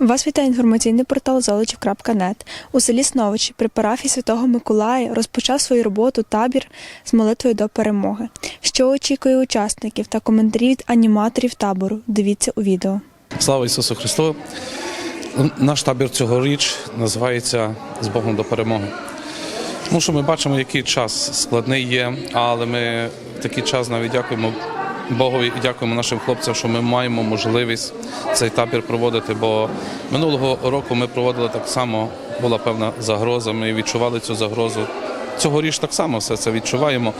Вас вітає інформаційний портал золочів.нет. У селі Сновичі при парафії Святого Миколая розпочав свою роботу табір з молитвою до перемоги. Що очікує учасників та коментарі від аніматорів табору? Дивіться у відео. Слава Ісусу Христу! Наш табір цьогоріч називається З Богом до перемоги. Тому що ми бачимо, який час складний є, але ми в такий час навіть дякуємо Богові і дякуємо нашим хлопцям, що ми маємо можливість цей табір проводити. Бо минулого року ми проводили так само, була певна загроза. Ми відчували цю загрозу. Цьогоріч так само все це відчуваємо,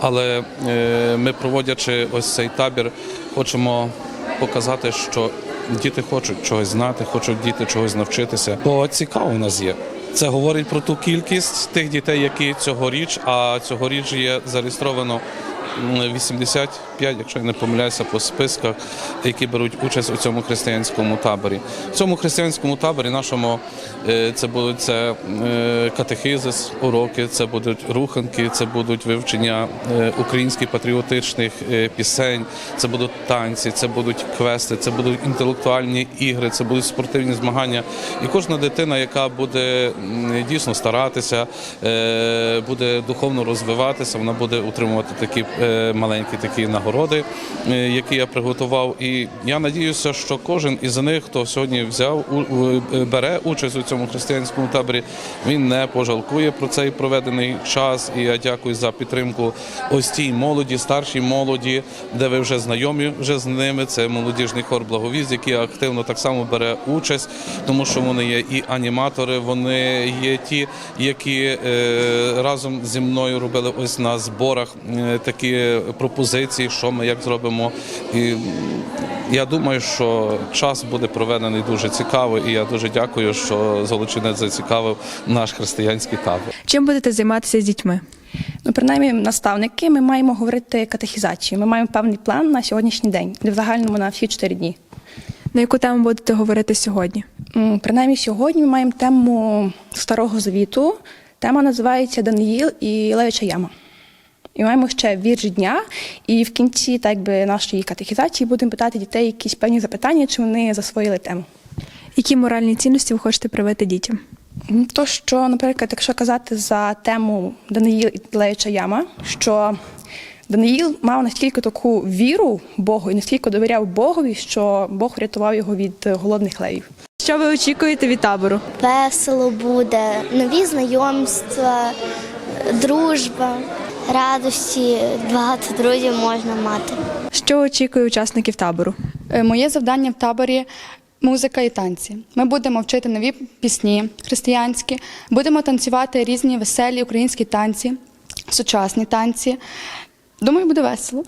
але е, ми, проводячи ось цей табір, хочемо показати, що діти хочуть чогось знати, хочуть діти чогось навчитися. Бо цікаво у нас є. Це говорить про ту кількість тих дітей, які цьогоріч, а цьогоріч є зареєстровано 85, якщо я не помиляюся, по списках, які беруть участь у цьому християнському таборі. В цьому християнському таборі нашому е, це будуть це е, катехизис, уроки, це будуть руханки, це будуть вивчення е, українських патріотичних пісень, це будуть танці, це будуть квести, це будуть інтелектуальні ігри, це будуть спортивні змагання. І кожна дитина, яка буде дійсно старатися, буде духовно розвиватися, вона буде отримувати такі маленькі такі нагороди, е, які я приготував. І я надіюся, що кожен із них, хто сьогодні взяв е, бере участь у цьому християнському таборі, він не пожалкує про цей проведений час. І я дякую за підтримку ось тій молоді, старшій молоді, де ви вже знайомі вже з ними. Це молодіжний хор благовість, який активно так само бере участь, тому що вони є і аніматори, вони є ті, які е, разом зі мною робили ось на зборах е, пропозиції, що ми як зробимо. І я думаю, що час буде проведений дуже цікаво, і я дуже дякую, що Золочинець зацікавив наш християнський табор. Чим будете займатися з дітьми? Ну, принаймні, наставники, ми маємо говорити катехізацію. Ми маємо певний план на сьогоднішній день, в загальному на всі чотири дні. На яку тему будете говорити сьогодні? М, Принаймні, сьогодні ми маємо тему Старого Завіту. Тема називається Даниїл і Левича Яма. І маємо ще вірш дня, і в кінці так би, нашої катехізації будемо питати дітей якісь певні запитання, чи вони засвоїли тему. Які моральні цінності ви хочете привити дітям? То, що, наприклад, якщо казати за тему Даниїл і Левича Яма, що Даниїл мав настільки таку віру Богу і настільки довіряв Богові, що Бог врятував його від е, голодних левів. Що ви очікуєте від табору? Весело буде, нові знайомства, дружба, радості, багато друзів можна мати. Що очікує учасників табору? Е, Моє завдання в таборі музика і танці. Ми будемо вчити нові пісні християнські, будемо танцювати різні веселі українські танці, сучасні танці. Думаю, буде весело.